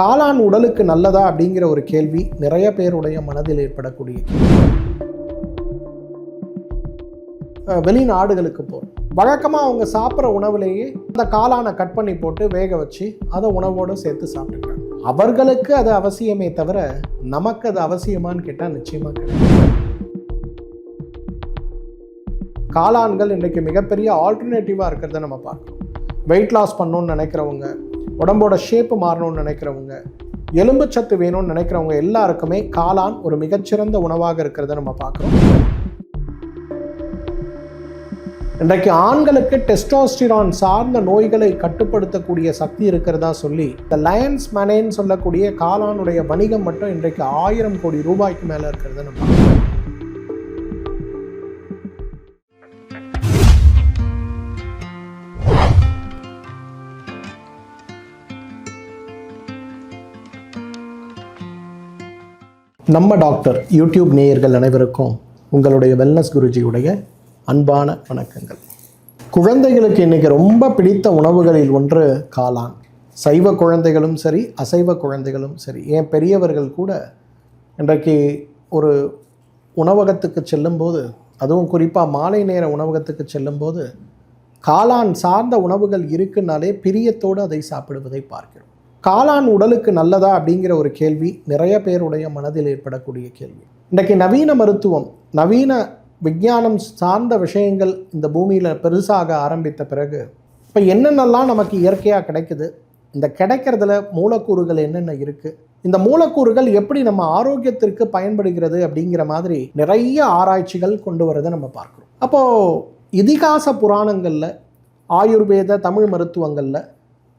காளான் உடலுக்கு நல்லதா அப்படிங்கிற ஒரு கேள்வி நிறைய பேருடைய மனதில் ஏற்படக்கூடிய வெளிநாடுகளுக்கு போகிறோம் வழக்கமாக அவங்க சாப்பிட்ற உணவுலேயே அந்த காளானை கட் பண்ணி போட்டு வேக வச்சு அதை உணவோடு சேர்த்து சாப்பிட்டுக்கிறாங்க. அவர்களுக்கு அது அவசியமே தவிர நமக்கு அது அவசியமான்னு கேட்டால் நிச்சயமாக கிடையாது. காளான்கள் இன்றைக்கு மிகப்பெரிய ஆல்டர்னேட்டிவாக இருக்கிறத நம்ம பார்க்கணும் வெயிட் லாஸ் பண்ணணும்னு நினைக்கிறவங்க உடம்போட ஷேப்பு மாறணும்னு நினைக்கிறவங்க எலும்புச்சத்து வேணும்னு நினைக்கிறவங்க எல்லாருக்குமே காளான் ஒரு மிகச்சிறந்த உணவாக இருக்கிறத நம்ம பார்க்குறோம். இன்றைக்கு ஆண்களுக்கு டெஸ்டோஸ்டிரான் சார்ந்த நோய்களை கட்டுப்படுத்தக்கூடிய சக்தி இருக்கிறதா சொல்லி இந்த லயன்ஸ் மனேன்னு சொல்லக்கூடிய காளானுடைய வணிகம் மட்டும் இன்றைக்கு ஆயிரம் கோடி ரூபாய்க்கு மேலே இருக்கிறத நம்ம நம்ம டாக்டர் யூடியூப் நேயர்கள் அனைவருக்கும் உங்களுடைய வெல்னஸ் குருஜியுடைய அன்பான வணக்கங்கள். குழந்தைகளுக்கு இன்றைக்கி ரொம்ப பிடித்த உணவுகளில் ஒன்று காளான். சைவ குழந்தைகளும் சரி அசைவ குழந்தைகளும் சரி. ஏன் பெரியவர்கள் கூட இன்றைக்கு ஒரு உணவகத்துக்கு செல்லும்போது அதுவும் குறிப்பாக மாலை நேர உணவகத்துக்கு செல்லும்போது காளான் சார்ந்த உணவுகள் இருக்குன்னாலே பிரியத்தோடு அதை சாப்பிடுவதை பார்க்கிறோம். காளான் உடலுக்கு நல்லதா அப்படிங்கிற ஒரு கேள்வி நிறைய பேருடைய மனதில் ஏற்படக்கூடிய கேள்வி. இன்றைக்கு நவீன மருத்துவம் நவீன விஞ்ஞானம் சார்ந்த விஷயங்கள் இந்த பூமியில் பெருசாக ஆரம்பித்த பிறகு இப்போ என்னென்னலாம் நமக்கு இயற்கையாக கிடைக்குது? இந்த கிடைக்கிறதுல மூலக்கூறுகள் என்னென்ன இருக்குது இந்த மூலக்கூறுகள் எப்படி நம்ம ஆரோக்கியத்திற்கு பயன்படுகிறது அப்படிங்கிற மாதிரி நிறைய ஆராய்ச்சிகள் கொண்டு வரதை நம்ம பார்க்குறோம். அப்போது இதிகாச புராணங்களில் ஆயுர்வேத தமிழ் மருத்துவங்களில்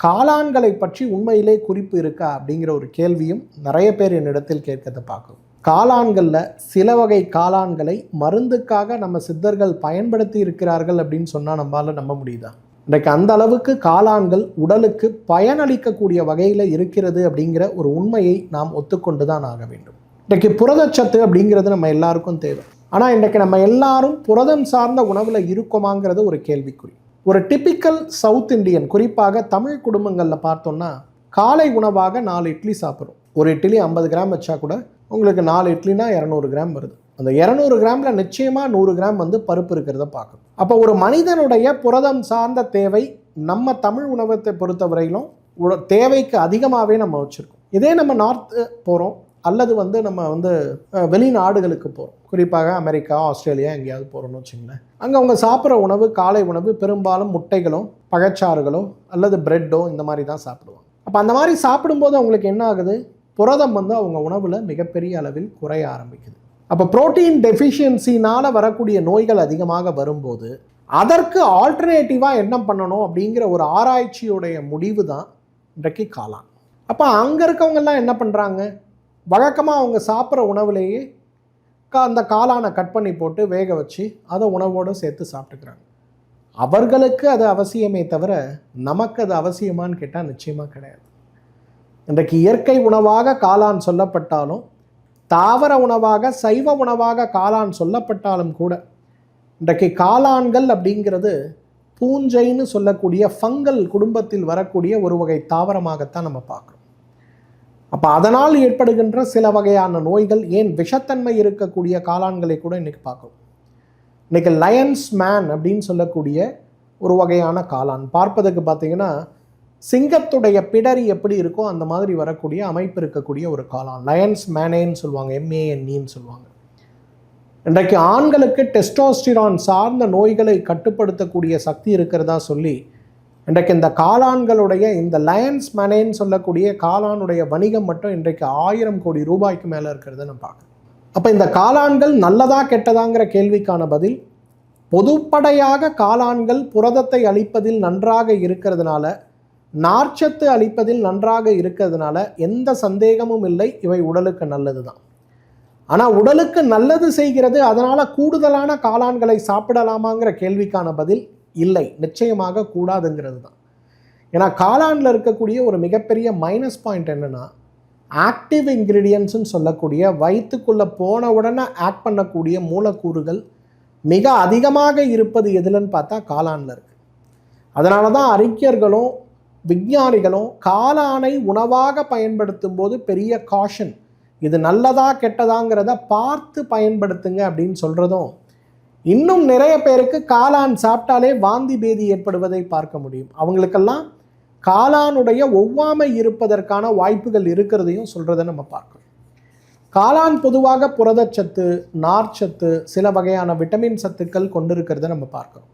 காளான்களை பற்றி உண்மையிலே குறிப்பு இருக்கா அப்படிங்கிற ஒரு கேள்வியும் நிறைய பேர் என்னிடத்தில் கேட்கறத பார்க்கும். காளான்களில் சில வகை காளான்களை மருந்துக்காக நம்ம சித்தர்கள் பயன்படுத்தி இருக்கிறார்கள் அப்படின்னு சொன்னால் நம்மளால் நம்ப முடியுதா? இன்றைக்கு அந்த அளவுக்கு காளான்கள் உடலுக்கு பயனளிக்கக்கூடிய வகையில் இருக்கிறது அப்படிங்கிற ஒரு உண்மையை நாம் ஒத்துக்கொண்டு தான் ஆக வேண்டும். இன்றைக்கு புரதச்சத்து அப்படிங்கிறது நம்ம எல்லாருக்கும் தேவை. ஆனால் இன்றைக்கு நம்ம எல்லாரும் புரதம் சார்ந்த உணவில் இருக்கோமாங்கிறது ஒரு கேள்விக்குறி. ஒரு டிப்பிக்கல் சவுத் இண்டியன் குறிப்பாக தமிழ் குடும்பங்களில் பார்த்தோம்னா காலை உணவாக நாலு இட்லி சாப்பிட்றோம். ஒரு இட்லி ஐம்பது கிராம் வச்சா கூட உங்களுக்கு நாலு இட்லினா இரநூறு கிராம் வருது. அந்த இரநூறு கிராமில் நிச்சயமாக நூறு கிராம் வந்து பருப்பு இருக்கிறத பார்க்கணும். அப்போ ஒரு மனிதனுடைய புரதம் சார்ந்த தேவை நம்ம தமிழ் உணவத்தை பொறுத்தவரையிலும் உட- தேவைக்கு அதிகமாகவே நம்ம வச்சுருக்கோம். இதே நம்ம நார்த்து போகிறோம் அல்லது வந்து நம்ம வந்து வெளிநாடுகளுக்கு போகிறோம் குறிப்பாக அமெரிக்கா ஆஸ்திரேலியா எங்கேயாவது போகிறோம்னு வச்சுங்களேன் அங்கே அவங்க சாப்பிட்ற உணவு காலை உணவு பெரும்பாலும் முட்டைகளோ பழச்சாறுகளோ அல்லது பிரெட்டோ இந்த மாதிரி தான் சாப்பிடுவாங்க. அப்போ அந்த மாதிரி சாப்பிடும்போது அவங்களுக்கு என்ன ஆகுது? புரதம் வந்து அவங்க உணவில் மிகப்பெரிய அளவில் குறைய ஆரம்பிக்குது. அப்போ ப்ரோட்டீன் டெஃபிஷியன்சினால் வரக்கூடிய நோய்கள் அதிகமாக வரும்போது அதற்கு ஆல்டர்னேட்டிவாக என்ன பண்ணணும் அப்படிங்கிற ஒரு ஆராய்ச்சியுடைய முடிவு தான் இன்றைக்கு காளான். அப்போ அங்கே இருக்கவங்கெல்லாம் என்ன பண்ணுறாங்க வழக்கமாக அவங்க சாப்பிட்ற உணவுலேயே கா அந்த காளானை கட் பண்ணி போட்டு வேக வச்சு அதை உணவோடு சேர்த்து சாப்பிட்டுக்கிறாங்க. அவர்களுக்கு அது அவசியமே தவிர நமக்கு அது அவசியமான்னு கேட்டால் நிச்சயமாக கிடையாது. இன்றைக்கு இயற்கை உணவாக காளான் சொல்லப்பட்டாலும் தாவர உணவாக சைவ உணவாக காளான் சொல்லப்பட்டாலும் கூட இன்றைக்கு காளான்கள் அப்படிங்கிறது பூஞ்சைன்னு சொல்லக்கூடிய ஃபங்கல் குடும்பத்தில் வரக்கூடிய ஒரு வகை தாவரமாகத்தான் நம்ம பார்க்குறோம். அப்போ அதனால் ஏற்படுகின்ற சில வகையான நோய்கள் ஏன் விஷத்தன்மை இருக்கக்கூடிய காளான்களை கூட இன்றைக்கி பார்க்குறோம். இன்றைக்கி லயன்ஸ் மேன் அப்படின்னு சொல்லக்கூடிய ஒரு வகையான காளான். பார்ப்பதற்கு பார்த்தீங்கன்னா சிங்கத்துடைய பிடரி எப்படி இருக்கோ அந்த மாதிரி வரக்கூடிய அமைப்பு இருக்கக்கூடிய ஒரு காளான். லயன்ஸ் மேனேன்னு சொல்லுவாங்க எம்ஏஎன்இன்னு சொல்லுவாங்க. இன்றைக்கு ஆண்களுக்கு டெஸ்டோஸ்டிரான் சார்ந்த நோய்களை கட்டுப்படுத்தக்கூடிய சக்தி இருக்கிறதா சொல்லி இன்றைக்கு இந்த காளான்களுடைய இந்த லயன்ஸ் மனேன்னு சொல்லக்கூடிய காளானுடைய வணிகம் மட்டும் இன்றைக்கு ஆயிரம் கோடி ரூபாய்க்கு மேலே இருக்கிறத நம்ம பார்க்குறோம் அப்போ இந்த காளான்கள் நல்லதா கெட்டதாங்கிற கேள்விக்கான பதில் பொதுப்படையாக காளான்கள் புரதத்தை அளிப்பதில் நன்றாக இருக்கிறதுனால நார்ச்சத்து அளிப்பதில் நன்றாக இருக்கிறதுனால எந்த சந்தேகமும் இல்லை இவை உடலுக்கு நல்லது தான் ஆனால் உடலுக்கு நல்லது செய்கிறது அதனால் கூடுதலான காளான்களை சாப்பிடலாமாங்கிற கேள்விக்கான பதில் இல்லை. நிச்சயமாக கூடாதுங்கிறது தான் ஏன்னா காளானில் இருக்கக்கூடிய ஒரு மிகப்பெரிய மைனஸ் பாயிண்ட் என்னென்னா ஆக்டிவ் இன்க்ரீடியன்ட்ஸ்னு சொல்லக்கூடிய வயிற்றுக்குள்ளே போன உடனே ஆட் பண்ணக்கூடிய மூலக்கூறுகள் மிக அதிகமாக இருப்பது எதுலன்னு பார்த்தா காளானில் இருக்குது அதனால தான் அறிஞர்களும் விஞ்ஞானிகளும் காளானை உணவாக பயன்படுத்தும் போது பெரிய காஷன் இது நல்லதா கெட்டதாங்கிறத பார்த்து பயன்படுத்துங்க அப்படின்னு சொல்கிறதும் இன்னும் நிறைய பேருக்கு காளான் சாப்பிட்டாலே வாந்தி பேதி ஏற்படுவதை பார்க்க முடியும். அவங்களுக்கெல்லாம் காளானுடைய ஒவ்வாமை இருப்பதற்கான வாய்ப்புகள் இருக்கிறதையும் சொல்கிறத நம்ம பார்க்கணும். காளான் பொதுவாக புரதச்சத்து நார்ச்சத்து சில வகையான விட்டமின் சத்துக்கள் கொண்டிருக்கிறத நம்ம பார்க்குறோம்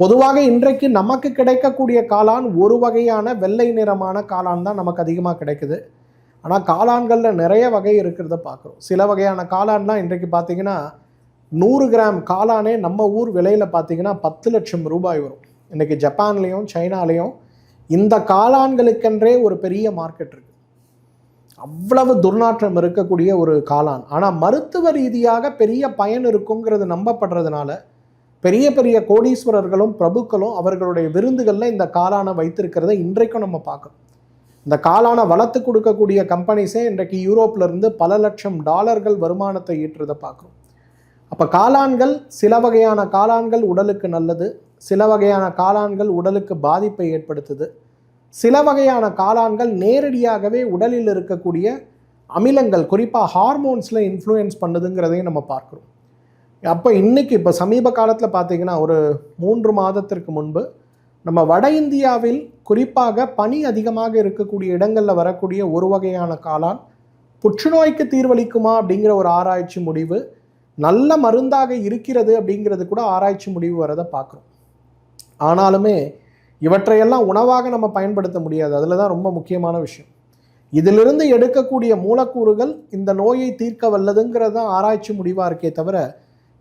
பொதுவாக இன்றைக்கு நமக்கு கிடைக்கக்கூடிய காளான் ஒரு வகையான வெள்ளை நிறமான காளான் தான் நமக்கு அதிகமாக கிடைக்குது. ஆனால் காளான்களில் நிறைய வகை இருக்கிறத பார்க்குறோம். சில வகையான காளான்லாம் இன்றைக்கு பார்த்தீங்கன்னா நூறு கிராம் காளானே நம்ம ஊர் விலையில் பார்த்தீங்கன்னா பத்து லட்சம் ரூபாய் வரும். இன்றைக்கி ஜப்பான்லேயும் சைனாலேயும் இந்த காளான்களுக்கென்றே ஒரு பெரிய மார்க்கெட் இருக்குது அவ்வளவு துர்நாற்றம் இருக்கக்கூடிய ஒரு காளான். ஆனால் மருத்துவ ரீதியாக பெரிய பயன் இருக்குங்கிறது நம்பப்படுறதுனால பெரிய பெரிய கோடீஸ்வரர்களும் பிரபுக்களும் அவர்களுடைய விருந்துகளில் இந்த காளானை வைத்திருக்கிறத இன்றைக்கும் நம்ம பார்க்கணும் இந்த காளானை வளர்த்து கொடுக்கக்கூடிய கம்பெனிஸே இன்றைக்கு யூரோப்லேருந்து பல லட்சம் டாலர்கள் வருமானத்தை ஈட்டுறதை பார்க்குறோம். அப்போ காளான்கள் சில வகையான காளான்கள் உடலுக்கு நல்லது சில வகையான காளான்கள் உடலுக்கு பாதிப்பை ஏற்படுத்துது. சில வகையான காளான்கள் நேரடியாகவே உடலில் இருக்கக்கூடிய அமிலங்கள் குறிப்பாக ஹார்மோன்ஸில் இன்ஃப்ளூயன்ஸ் பண்ணுதுங்கிறதையும் நம்ம பார்க்குறோம். அப்போ இன்றைக்கி இப்போ சமீப காலத்தில் பார்த்தீங்கன்னா ஒரு மூன்று மாதத்திற்கு முன்பு நம்ம வட இந்தியாவில் குறிப்பாக பனி அதிகமாக இருக்கக்கூடிய இடங்களில் வரக்கூடிய ஒரு வகையான காளான் புற்றுநோய்க்கு தீர்வளிக்குமா அப்படிங்கிற ஒரு ஆராய்ச்சி முடிவு நல்ல மருந்தாக இருக்கிறது அப்படிங்கிறது கூட ஆராய்ச்சி முடிவு வரதை பார்க்குறோம். ஆனாலுமே இவற்றையெல்லாம் உணவாக நம்ம பயன்படுத்த முடியாது. அதில் தான் ரொம்ப முக்கியமான விஷயம். இதிலிருந்து எடுக்கக்கூடிய மூலக்கூறுகள் இந்த நோயை தீர்க்க வல்லதுங்கிறது தான் ஆராய்ச்சி முடிவாக இருக்கே தவிர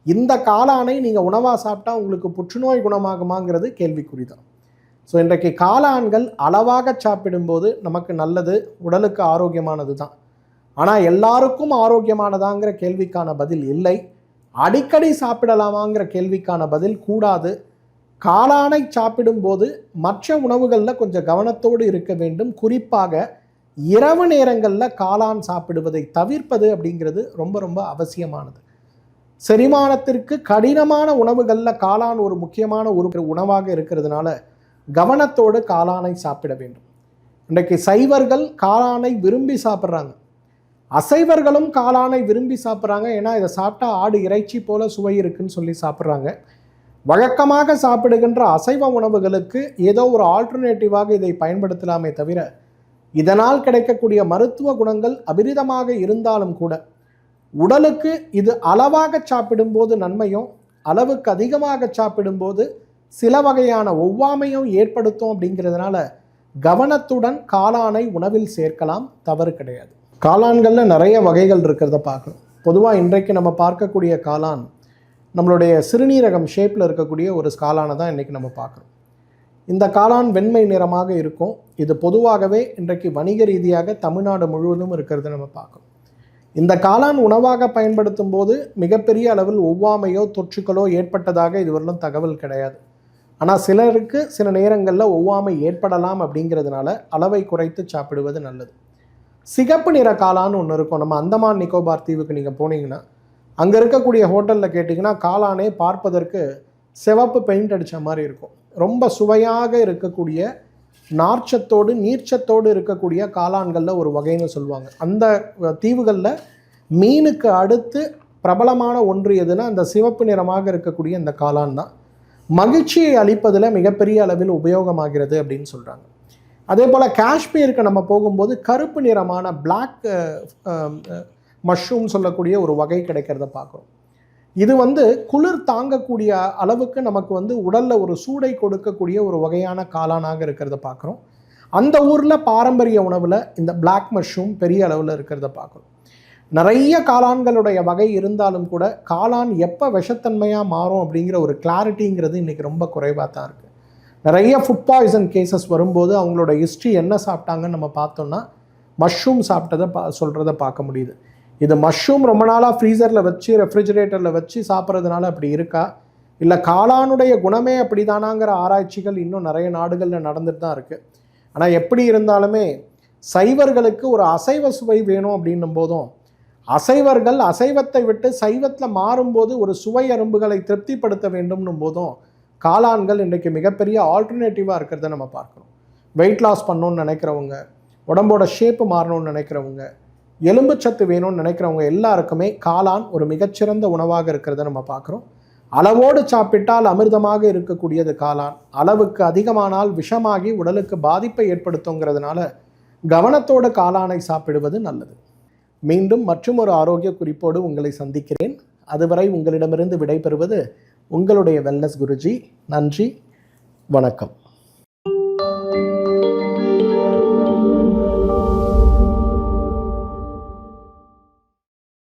இந்த காளானை நீங்கள் உணவாக சாப்பிட்டா உங்களுக்கு புற்றுநோய் குணமாகுமாங்கிறது கேள்விக்குறி தான். ஸோ இன்றைக்கு காளான்கள் அளவாக சாப்பிடும்போது நமக்கு நல்லது உடலுக்கு ஆரோக்கியமானது தான். ஆனால் எல்லாருக்கும் ஆரோக்கியமானதாங்கிற கேள்விக்கான பதில் இல்லை. அடிக்கடி சாப்பிடலாமாங்கிற கேள்விக்கான பதில் கூடாது. காளானை சாப்பிடும்போது மற்ற உணவுகளில் கொஞ்சம் கவனத்தோடு இருக்க வேண்டும். குறிப்பாக இரவு நேரங்களில் காளான் சாப்பிடுவதை தவிர்ப்பது அப்படிங்கிறது ரொம்ப ரொம்ப அவசியமானது. செரிமானத்திற்கு கடினமான உணவுகளில் காளான் ஒரு முக்கியமான ஒரு உணவாக இருக்கிறதுனால கவனத்தோடு காளானை சாப்பிட வேண்டும். இன்றைக்கு சைவர்கள் காளானை விரும்பி சாப்பிட்றாங்க. அசைவர்களும் காளானை விரும்பி சாப்பிட்றாங்க. ஏன்னா இதை சாப்பிட்டா ஆடு இறைச்சி போல சுவை இருக்குன்னு சொல்லி சாப்பிட்றாங்க. வழக்கமாக சாப்பிடுகின்ற அசைவ உணவுகளுக்கு ஏதோ ஒரு ஆல்டர்னேட்டிவாக இதை பயன்படுத்தலாமே தவிர இதனால் கிடைக்கக்கூடிய மருத்துவ குணங்கள் அபிரிதமாக இருந்தாலும் கூட உடலுக்கு இது அளவாக சாப்பிடும்போது நன்மையும் அளவுக்கு அதிகமாக சாப்பிடும்போது சில வகையான ஒவ்வாமையும் ஏற்படுத்தும் அப்படிங்கிறதுனால கவனத்துடன் காளானை உணவில் சேர்க்கலாம். தவறு கிடையாது. காளான்களில் நிறைய வகைகள் இருக்கிறத பார்க்கணும். பொதுவாக இன்றைக்கு நம்ம பார்க்கக்கூடிய காளான் நம்மளுடைய சிறுநீரகம் ஷேப்பில் இருக்கக்கூடிய ஒரு காளானை தான் இன்றைக்கி நம்ம பார்க்குறோம் இந்த காளான் வெண்மை நிறமாக இருக்கும். இது பொதுவாகவே இன்றைக்கு வணிக ரீதியாக தமிழ்நாடு முழுவதும் இருக்கிறத நம்ம பார்க்கணும். இந்த காளான் உணவாக பயன்படுத்தும் போது மிகப்பெரிய அளவில் ஒவ்வாமையோ தொற்றுக்களோ ஏற்பட்டதாக இதுவரையிலும் தகவல் கிடையாது. ஆனால் சிலருக்கு சில நேரங்களில் ஒவ்வாமை ஏற்படலாம் அப்படிங்கிறதுனால அளவை குறைத்து சாப்பிடுவது நல்லது. சிகப்பு நிற காளான்னு ஒன்று இருக்கும். நம்ம அந்தமான் நிக்கோபார் தீவுக்கு நீங்கள் போனீங்கன்னா அங்கே இருக்கக்கூடிய ஹோட்டலில் கேட்டிங்கன்னா காளானே பார்ப்பதற்கு சிவப்பு பெயிண்ட் அடித்த மாதிரி இருக்கும். ரொம்ப சுவையாக இருக்கக்கூடிய நார்ச்சத்தோடு நீர்ச்சத்தோடு இருக்கக்கூடிய காளான்களில் ஒரு வகைன்னு சொல்லுவாங்க. அந்த தீவுகளில் மீனுக்கு அடுத்து பிரபலமான ஒன்று எதுனா அந்த சிவப்பு நிறமாக இருக்கக்கூடிய இந்த காளான் தான். மகிழ்ச்சியை அளிப்பதில் மிகப்பெரிய அளவில் உபயோகமாகிறது அப்படின்னு சொல்கிறாங்க அதே போல் காஷ்மீருக்கு நம்ம போகும்போது கருப்பு நிறமான பிளாக் மஷ்ரூம் சொல்லக்கூடிய ஒரு வகை கிடைக்கிறத பார்க்குறோம். இது வந்து குளிர் தாங்கக்கூடிய அளவுக்கு நமக்கு வந்து உடலில் ஒரு சூடை கொடுக்கக்கூடிய ஒரு வகையான காளானாக இருக்கிறத பார்க்குறோம். அந்த ஊரில் பாரம்பரிய உணவில் இந்த பிளாக் மஷ்ரூம் பெரிய அளவில் இருக்கிறத பார்க்குறோம். நிறைய காளான்களுடைய வகை இருந்தாலும் கூட காளான் எப்போ விஷத்தன்மையாக மாறும் அப்படிங்கிற ஒரு கிளாரிட்டிங்கிறது இன்றைக்கி ரொம்ப குறைவாக தான் இருக்குது நிறைய ஃபுட் பாய்சன் கேசஸ் வரும்போது அவங்களோட ஹிஸ்ட்ரி என்ன சாப்பிட்டாங்கன்னு நம்ம பார்த்தோம்னா மஷ்ரூம் சாப்பிட்டதை பா சொல்கிறத பார்க்க முடியுது. இது மஷ்ரூம் ரொம்ப நாளாக ஃப்ரீசரில் வச்சு ரெஃப்ரிஜரேட்டரில் வச்சு சாப்பிட்றதுனால அப்படி இருக்கா? இல்லை காளானுடைய குணமே அப்படி தானாங்கிற ஆராய்ச்சிகள் இன்னும் நிறைய நாடுகளில் நடந்துட்டு தான் இருக்குது ஆனால் எப்படி இருந்தாலுமே சைவர்களுக்கு ஒரு அசைவ சுவை வேணும் அப்படின்னும் போதும் அசைவர்கள் அசைவத்தை விட்டு சைவத்தில் மாறும்போது ஒரு சுவை அரும்புகளை திருப்திப்படுத்த வேண்டும்னும் போதும் காளான்கள் இன்றைக்கு மிகப்பெரிய ஆல்டர்னேட்டிவாக இருக்கிறத நம்ம பார்க்குறோம் வெயிட் லாஸ் பண்ணணும்னு நினைக்கிறவங்க உடம்போட ஷேப்பு மாறணும்னு நினைக்கிறவங்க எலும்புச்சத்து வேணும்னு நினைக்கிறவங்க எல்லாருக்குமே காளான் ஒரு மிகச்சிறந்த உணவாக இருக்கிறத நம்ம பார்க்குறோம். அளவோடு சாப்பிட்டால் அமிர்தமாக இருக்கக்கூடியது காளான். அளவுக்கு அதிகமானால் விஷமாகி உடலுக்கு பாதிப்பை ஏற்படுத்துங்கிறதுனால கவனத்தோட காளானை சாப்பிடுவது நல்லது. மீண்டும் மற்றும் ஒரு ஆரோக்கிய குறிப்போடு உங்களை சந்திக்கிறேன். அதுவரை உங்களிடமிருந்து விடைபெறுவது உங்களுடைய வெல்னஸ் குருஜி நன்றி வணக்கம்.